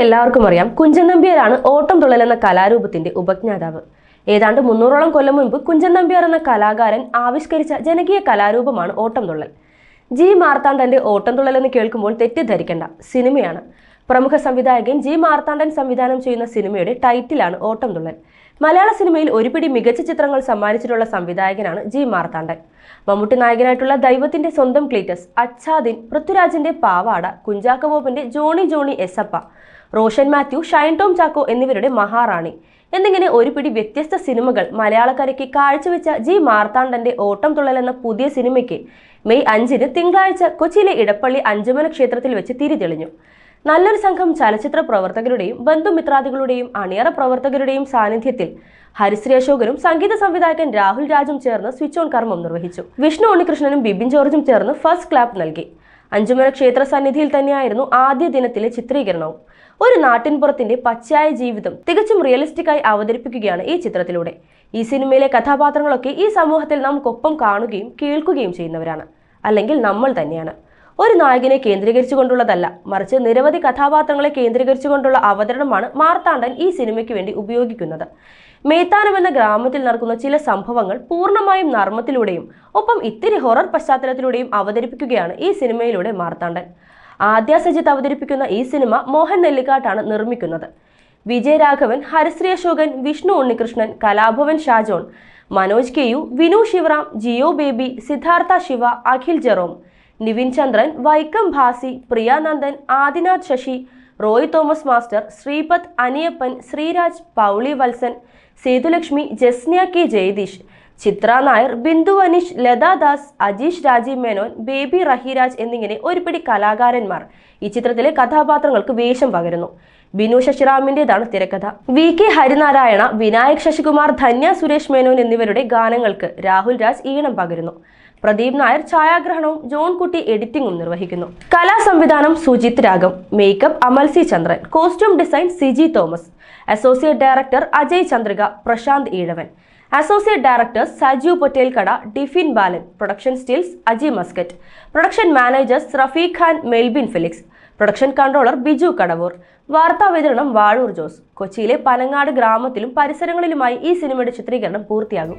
നമുക്കെല്ലാവർക്കും അറിയാം. കുഞ്ചൻ നമ്പ്യാരാണ് ഓട്ടം തുള്ളൽ എന്ന കലാരൂപത്തിന്റെ ഉപജ്ഞാതാവ്. ഏതാണ്ട് മുന്നൂറോളം കൊല്ലം മുൻപ് കുഞ്ചൻ നമ്പ്യാർ എന്ന കലാകാരൻ ആവിഷ്കരിച്ച ജനകീയ കലാരൂപമാണ് ഓട്ടം തുള്ളൽ. ജി മാർത്താണ്ഡന്റെ ഓട്ടം തുള്ളൽ എന്ന് കേൾക്കുമ്പോൾ തെറ്റിദ്ധരിക്കേണ്ട. സിനിമയാണ്. പ്രമുഖ സംവിധായകൻ ജി മാർത്താണ്ഡൻ സംവിധാനം ചെയ്യുന്ന സിനിമയുടെ ടൈറ്റിലാണ് ഓട്ടം തുള്ളൽ. മലയാള സിനിമയിൽ ഒരുപിടി മികച്ച ചിത്രങ്ങൾ സമ്മാനിച്ചിട്ടുള്ള സംവിധായകനാണ് ജി മാർത്താണ്ഡൻ. മമ്മൂട്ടി നായകനായിട്ടുള്ള ദൈവത്തിന്റെ സ്വന്തം ക്ലീറ്റസ് അച്ഛാദിൻ പൃഥ്വിരാജിന്റെ പാവാട കുഞ്ചാക്കബോബിന്റെ ജോണി ജോണി എസപ്പ റോഷൻ മാത്യു ഷൈൻ ടോം ചാക്കോ എന്നിവരുടെ മഹാറാണി. എന്നിങ്ങനെ ഒരു പിടി വ്യത്യസ്ത സിനിമകൾ മലയാളക്കരയ്ക്ക് കാഴ്ചവെച്ച ജി മാർത്താണ്ഡന്റെ ഓട്ടം തുള്ളൽ എന്ന പുതിയ സിനിമയ്ക്ക് മെയ് അഞ്ചിന് തിങ്കളാഴ്ച കൊച്ചിയിലെ ഇടപ്പള്ളി അഞ്ചുമന ക്ഷേത്രത്തിൽ വെച്ച് തിരിതെളിഞ്ഞു നല്ലൊരു സംഘം ചലച്ചിത്ര പ്രവർത്തകരുടെയും ബന്ധുമിത്രാദികളുടെയും അണിയറ പ്രവർത്തകരുടെയും സാന്നിധ്യത്തിൽ ഹരിശ്രീ അശോകനും സംഗീത സംവിധായകൻ രാഹുൽ രാജും ചേർന്ന് സ്വിച്ച് ഓൺ കർമ്മം നിർവഹിച്ചു. വിഷ്ണു ഉണ്ണികൃഷ്ണനും ബിബിൻ ജോർജും ചേർന്ന് ഫസ്റ്റ് ക്ലാപ്പ് നൽകി. അഞ്ചുമല ക്ഷേത്ര സന്നിധിയിൽ തന്നെയായിരുന്നു ആദ്യ ദിനത്തിലെ ചിത്രീകരണവും. ഒരു നാട്ടിൻപുറത്തിന്റെ പച്ചയായ ജീവിതം തികച്ചും റിയലിസ്റ്റിക്കായി അവതരിപ്പിക്കുകയാണ് ഈ ചിത്രത്തിലൂടെ. ഈ സിനിമയിലെ കഥാപാത്രങ്ങളൊക്കെ ഈ സമൂഹത്തിൽ നമുക്കൊപ്പം കാണുകയും കേൾക്കുകയും ചെയ്യുന്നവരാണ്. അല്ലെങ്കിൽ നമ്മൾ തന്നെയാണ്. ഒരു നായകനെ കേന്ദ്രീകരിച്ചുകൊണ്ടുള്ളതല്ല. മറിച്ച് നിരവധി കഥാപാത്രങ്ങളെ കേന്ദ്രീകരിച്ചുകൊണ്ടുള്ള അവതരണമാണ് മാർത്താണ്ഡൻ ഈ സിനിമയ്ക്ക് വേണ്ടി ഉപയോഗിക്കുന്നത്. മേത്താനം എന്ന ഗ്രാമത്തിൽ നടക്കുന്ന ചില സംഭവങ്ങൾ പൂർണമായും നർമ്മത്തിലൂടെയും ഒപ്പം ഇത്തിരി ഹൊറർ പശ്ചാത്തലത്തിലൂടെയും അവതരിപ്പിക്കുകയാണ് ഈ സിനിമയിലൂടെ മാർത്താണ്ഡൻ. ആദ്യ സജിത്ത് അവതരിപ്പിക്കുന്ന ഈ സിനിമ മോഹൻ നെല്ലിക്കാട്ടാണ് നിർമ്മിക്കുന്നത്. Vijayaraghavan Harisree Ashokan Vishnu Unnikrishnan Kalabhavan Shajon Manoj K U Vinu Sivaram Jeo Baby Sidhartha Siva Akhil Jerome. Nivin Chandran Vaikom Bhasi Priyanandan Adinath Sasi Roy Thomas master Sreepath Aniyappan Sreeraj Pauly Valsan Sethulakshmi Jasniya K Jayadeesh Chithra Nair Bindu Aneesh Latha Das Ajeesh Rajeev Menon Baby Rahiraj എന്നിങ്ങനെ ഒരുപിടി കലാകാരന്മാർ ഈ ചിത്രത്തിലെ കഥാപാത്രങ്ങൾക്ക് വേഷം പകരുന്നു. ബിനു ശശിറാമിന്റേതാണ് തിരക്കഥ. വി കെ ഹരിനാരായണ വിനായക് ശശികുമാർ ധന്യ സുരേഷ് മേനോൻ എന്നിവരുടെ ഗാനങ്ങൾക്ക് രാഹുൽ രാജ് ഈണം പകരുന്നു. പ്രദീപ് നായർ ഛായാഗ്രഹണവും ജോൺ കുട്ടി എഡിറ്റിംഗും നിർവഹിക്കുന്നു. കലാ സംവിധാനം Sujith Ragam makeup Amal C Chandran costume design Siji Thomas associate director Ajay Chandrika Prasanth Ezhavan. Associate director Sajeev Pottelkada Difin Balan production stills Aji Muscat production managers Rafeeq Khan Melbin Felix production controller Biju Kadavoor. വാർത്താ വിതരണം വാഴൂർ ജോസ്. കൊച്ചിയിലെ പനങ്ങാട് ഗ്രാമത്തിലും പരിസരങ്ങളിലുമായി ഈ സിനിമയുടെ ചിത്രീകരണം പൂർത്തിയാകും.